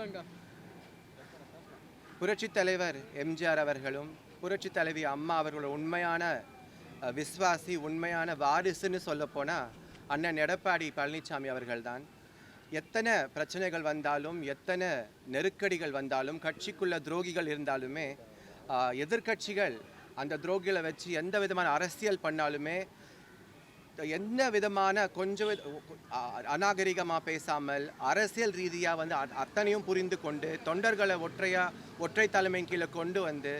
சொல்லுங்க. புரட்சித் தலைவர் எம்ஜிஆர் அவர்களும் புரட்சி தலைவி அம்மா அவர்களோட உண்மையான விஸ்வாசி உண்மையான வாரிசுன்னு சொல்லப்போனால் அண்ணன் எடப்பாடி பழனிசாமி அவர்கள்தான். எத்தனை பிரச்சனைகள் வந்தாலும் எத்தனை நெருக்கடிகள் வந்தாலும் கட்சிக்குள்ள துரோகிகள் இருந்தாலுமே எதிர்கட்சிகள் எதிர்க்கட்சிகள் அந்த துரோகிகளை வச்சு எந்த விதமான அரசியல் பண்ணாலுமே என்ன விதமான கொஞ்சம் அநாகரிகமாக பேசாமல் அரசியல் ரீதியாக வந்து அத்தனையும் புரிந்து கொண்டு தொண்டர்களை ஒற்றையாக ஒற்றை தலைமையின் கீழே கொண்டு வந்து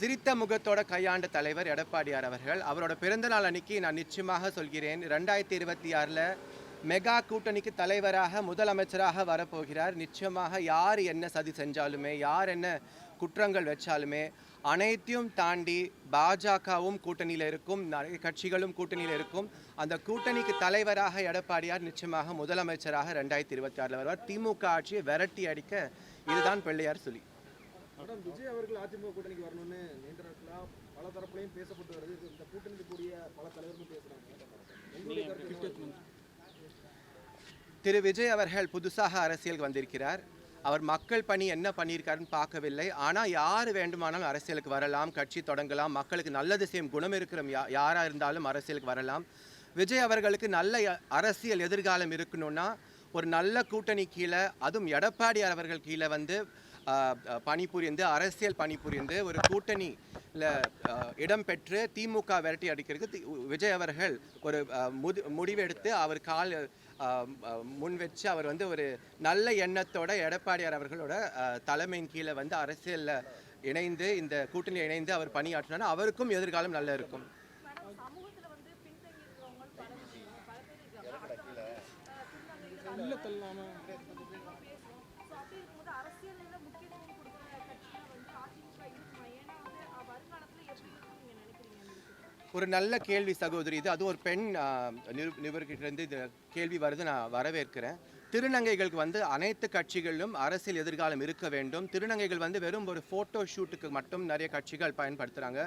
சிரித்த முகத்தோட கையாண்ட தலைவர் எடப்பாடியார் அவர்கள். அவரோட பிறந்தநாள் அன்னைக்கு நான் நிச்சயமாக சொல்கிறேன். ரெண்டாயிரத்தி இருபத்தி ஆறில் மெகா கூட்டணிக்கு தலைவராக முதலமைச்சராக வரப்போகிறார். நிச்சயமாக யார் என்ன சதி செஞ்சாலுமே யார் என்ன குற்றங்கள் வச்சாலுமே அனைத்தையும் தாண்டி பாஜகவும் கூட்டணியில் இருக்கும் நிறைய கட்சிகளும் கூட்டணியில் இருக்கும். அந்த கூட்டணிக்கு தலைவராக எடப்பாடியார் நிச்சயமாக முதலமைச்சராக ரெண்டாயிரத்தி இருபத்தி ஆறில் வருவார். திமுக ஆட்சியை விரட்டி அடிக்க இதுதான் பிள்ளையார் சொல்லி. மேடம் விஜய் அவர்கள் அதிமுக கூட்டணிக்கு வரணும்னு நீண்ட பல தரப்புலையும் பேசப்பட்டு வருது. இந்த கூட்டணிக்கு கூடிய பல தலைவர்களும் பேசுகிறாங்க திரு விஜய் அவர்கள் புதுசாக அரசியலுக்கு வந்திருக்கிறார். அவர் மக்கள் பணி என்ன பண்ணியிருக்காருன்னு பார்க்கவில்லை. ஆனால் யார் வேண்டுமானாலும் அரசியலுக்கு வரலாம் கட்சி தொடங்கலாம் மக்களுக்கு நல்லது செய்யும் குணம் இருக்கிற யா யாராக இருந்தாலும் அரசியலுக்கு வரலாம். விஜய் அவர்களுக்கு நல்ல அரசியல் எதிர்காலம் இருக்கணும்னா ஒரு நல்ல கூட்டணி கீழே அதுவும் எடப்பாடி அவர்கள் கீழே வந்து பணிபுரிந்து அரசியல் பணிபுரிந்து ஒரு கூட்டணி இடம் பெற்று திமுக விரட்டி அடிக்கிறதுக்கு விஜய் அவர்கள் ஒரு முது முடிவெடுத்து அவர் கால் முன் வச்சு அவர் வந்து ஒரு நல்ல எண்ணத்தோட எடப்பாடியார் அவர்களோட தலைமையின் கீழே வந்து அரசியலில் இணைந்து இந்த கூட்டணியில் இணைந்து அவர் பணியாற்றினா அவருக்கும் எதிர்காலம் நல்லா இருக்கும். மேடம் ஒரு நல்ல கேள்வி சகோதரி இது அது ஒரு பெண் நிபுணர்கிட்டேருந்து இது கேள்வி வருது நான் வரவேற்கிறேன். திருநங்கைகளுக்கு வந்து அனைத்து கட்சிகளிலும் அரசியல் எதிர்காலம் இருக்க வேண்டும். திருநங்கைகள் வந்து வெறும் ஒரு ஃபோட்டோ ஷூட்டுக்கு மட்டும் நிறைய கட்சிகள் பயன்படுத்துகிறாங்க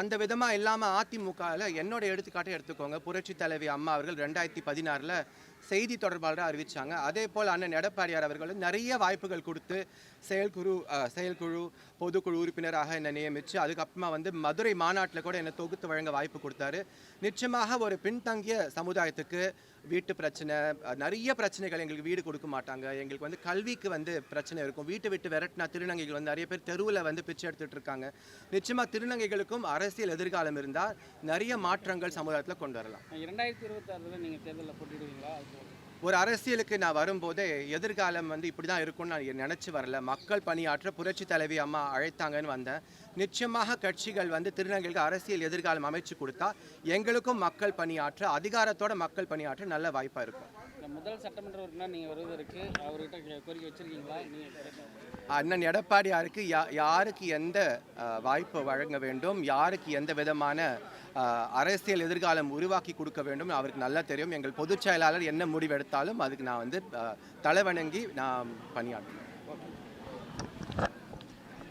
அந்த விதமாக இல்லாமல் அதிமுகவில் என்னோட எடுத்துக்காட்டை எடுத்துக்கோங்க. புரட்சி தலைவி அம்மா அவர்கள் ரெண்டாயிரத்தி பதினாறில் செய்தி தொடர்பாளராக அறிவித்தாங்க அதே போல் அண்ணன் எடப்பாடியார் அவர்களும் நிறைய வாய்ப்புகள் கொடுத்து செயல்குழு செயல்குழு பொதுக்குழு உறுப்பினராக என்னை நியமித்து அதுக்கப்புறமா வந்து மதுரை மாநாட்டில் கூட என்னை தொகுத்து வழங்க வாய்ப்பு கொடுத்தாரு. நிச்சயமாக ஒரு பின்தங்கிய சமுதாயத்துக்கு வீட்டு பிரச்சனை நிறைய பிரச்சனைகள் எங்களுக்கு வீடு கொடுக்க மாட்டாங்க. எங்களுக்கு வந்து கல்விக்கு வந்து பிரச்சனை இருக்கும். வீட்டை விட்டு விரட்டினா திருநங்கைகள் வந்து நிறைய பேர் தெருவில் வந்து பிச்சை எடுத்துட்டு இருக்காங்க. நிச்சயமாக திருநங்கைகளுக்கும் அரசியல் எதிர்காலம் இருந்தால் நிறைய மாற்றங்கள் சமுதாயத்தில் கொண்டு வரலாம். இரண்டாயிரத்தி இருபத்தாறுல நீங்கள் தேர்தலில் போட்டிடுவீங்களா ஒரு அரசியலுக்கு நான் வரும்போதே எதிர்காலம் வந்து இப்படி தான் இருக்கும்னு நான் நினச்சி வரல. மக்கள் பணியாற்ற புரட்சி தலைவி அம்மா அழைத்தாங்கன்னு வந்தேன். நிச்சயமாக கட்சிகள் வந்து திருநங்கைகளுக்கு அரசியல் எதிர்காலம் அமைச்சு கொடுத்தா எங்களுக்கும் மக்கள் பணியாற்ற அதிகாரத்தோட மக்கள் பணியாற்ற நல்ல வாய்ப்பாக இருக்கும். முதல் சட்டமன்ற உறுப்பினர் நீங்க வருவதற்கு அவர்கிட்ட கோரிக்கை வச்சிருக்கீங்களா? நீங்க அண்ணன் எடப்பாடியாருக்கு யா யாருக்கு எந்த வாய்ப்பு வழங்க வேண்டும்? யாருக்கு எந்த விதமான அரசியல் எதிர்காலம் உருவாக்கி கொடுக்க வேண்டும்? அவருக்கு நல்லா தெரியும். எங்கள் பொதுச் செயலாளர் என்ன முடிவெடுத்தாலும் அதுக்கு நான் வந்து தலைவணங்கி நான் பணியாற்றுவேன்.